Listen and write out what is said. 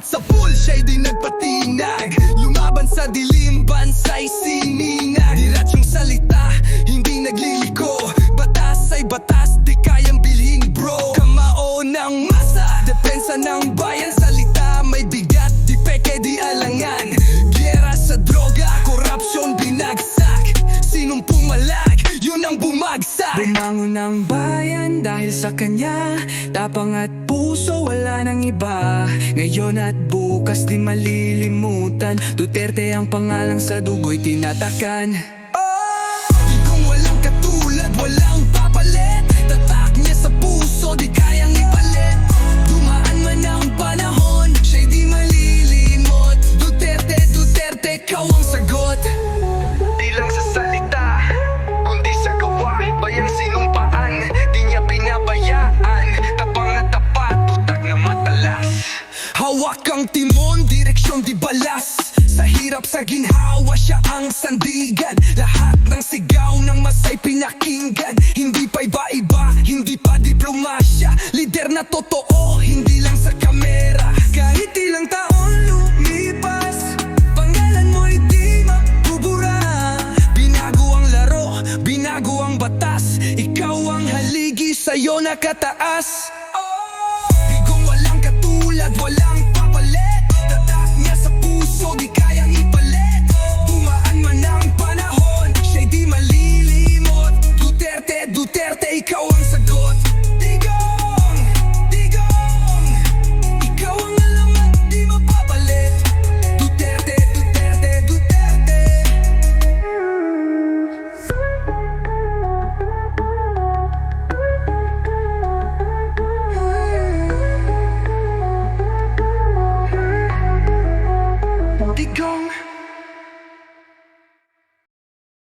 siya'y di nagpatinag. Lumaban sa dilim, bansay sininag. Diretsyong salita, hindi nagliliko. Batas ay batas, di kayang bilhin bro. Kamao ng masa, depensa ng bayan. Salita may bigat, di peke di alangan. Gera sa droga, korupsyon binagsak. Sinong pumalag, yun ang bumagsak. Bumangon ang bayan dahil sa kanya. Tapang at puso wala nang iba. Ngayon at bukas di malilimutan. Duterte ang pangalang sa dugo'y tinatakan Hawak ang timon, direksyon di balas. Sa hirap sa ginhawa, siya ang sandigan. Lahat ng sigaw ng masay pinakinggan. Hindi pa iba-iba, hindi pa diplomasya. Lider na totoo, hindi lang sa kamera. Kahit ilang taon lumipas Pangalan mo'y di mabubura Binago ang laro, binago ang batas. Ikaw ang haligi, sa'yo nakataas be gone.